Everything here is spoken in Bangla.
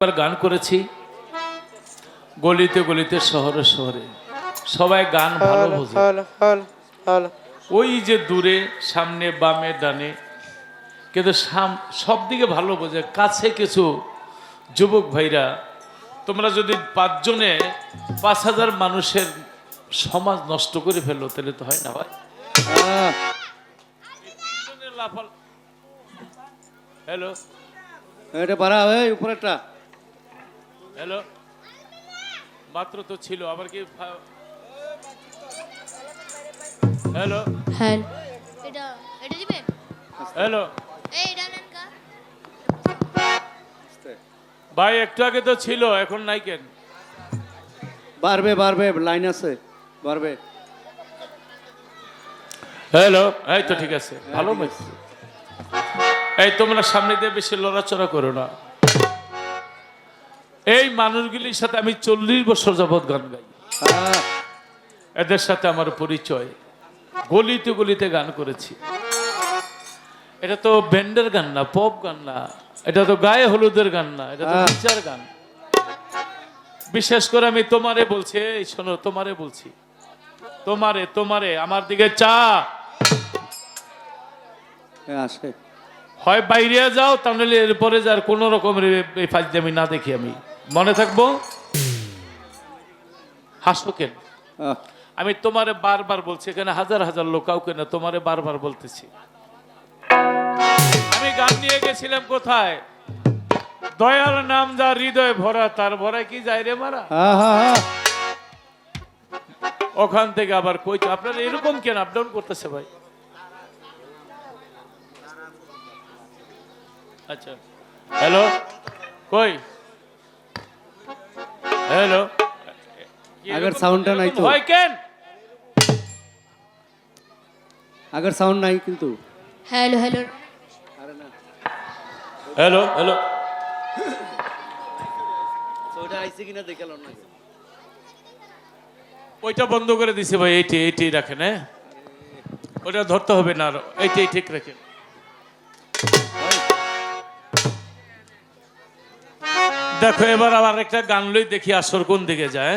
একবার গান করেছি। গলিতে গলিতে শহরে শহরে। সবাই গান ভালো বোঝে। ওই যে দূরে সামনে বামে ডানে কিন্তু সাম- সব দিকে ভালো বোঝে। কাছে কিছু যুবক ভাইরা তোমরা যদি পাঁচজনে পাঁচ হাজার মানুষের সমাজ নষ্ট করে ফেলল তাহলে তো হয় না ভাই। আহ, হ্যালো। এটা পারা ওই উপরেরটা। হ্যালো? মাত্র তো ছিল আবার কি হ্যালো? হ্যাঁ এটা এটা দিবেন হ্যালো? এই ভাই একটু আগে তো ছিল এখন নাই কেন? বাড়বে বাড়বে লাইন আছে বাড়বে। হ্যালো? এই তো ঠিক আছে ভালো হয়েছে এই তোমরা সামনে দিয়ে বেশি লড়াচড়া করো না। এই মানুষগুলির সাথে আমি চল্লিশ বছর যাবৎ গান গাই। এদের সাথে আমার পরিচয়। গলিতে গলিতে গান করেছি। এটা তো ব্যান্ডের গান না পপ গান না। এটা তো গায়ে হলুদের গান না এটা তো বিচার গান। বিশেষ করে আমি তোমারে বলছি এই শোনো তোমারে বলছি। তোমারে তোমারে আমার দিকে চা। আসে। হয় বাইরে যাও তাহলে এরপরে যার কোনো রকমের এই ফাজদামি না দেখি আমি। মনে থাকব? হাসো কেন? আমি তোমারে বারবার বলছি এখানে হাজার হাজার লোক কাউকে না তোমারে বারবার বলতেছি। আমি গান নিয়ে গেছিলাম কোথায়? দয়ার নাম যা হৃদয় ভরা তার ভরা কি যায় রে মারা। ওখান থেকে আবার কই আপনারা এরকম কেন? আপ ডাউন করতেছে ভাই। আচ্ছা। হ্যালো কই? হ্যালো আগের সাউন্ডটা নাই তো হয় কেন আগের সাউন্ড নাই কিন্তু হ্যালো হ্যালো আরে না হ্যালো হ্যালো ওটা আইছে কিনা দেখাল না ওইটা বন্ধ করে দিছে ভাই এইটি এইটি রাখেন হ্যাঁ ওটা ধরতে হবে না আর এইটাই ঠিক রাখেন দেখো এবার আবার একটা গান লই দেখি আসর কোন দিকে যায়।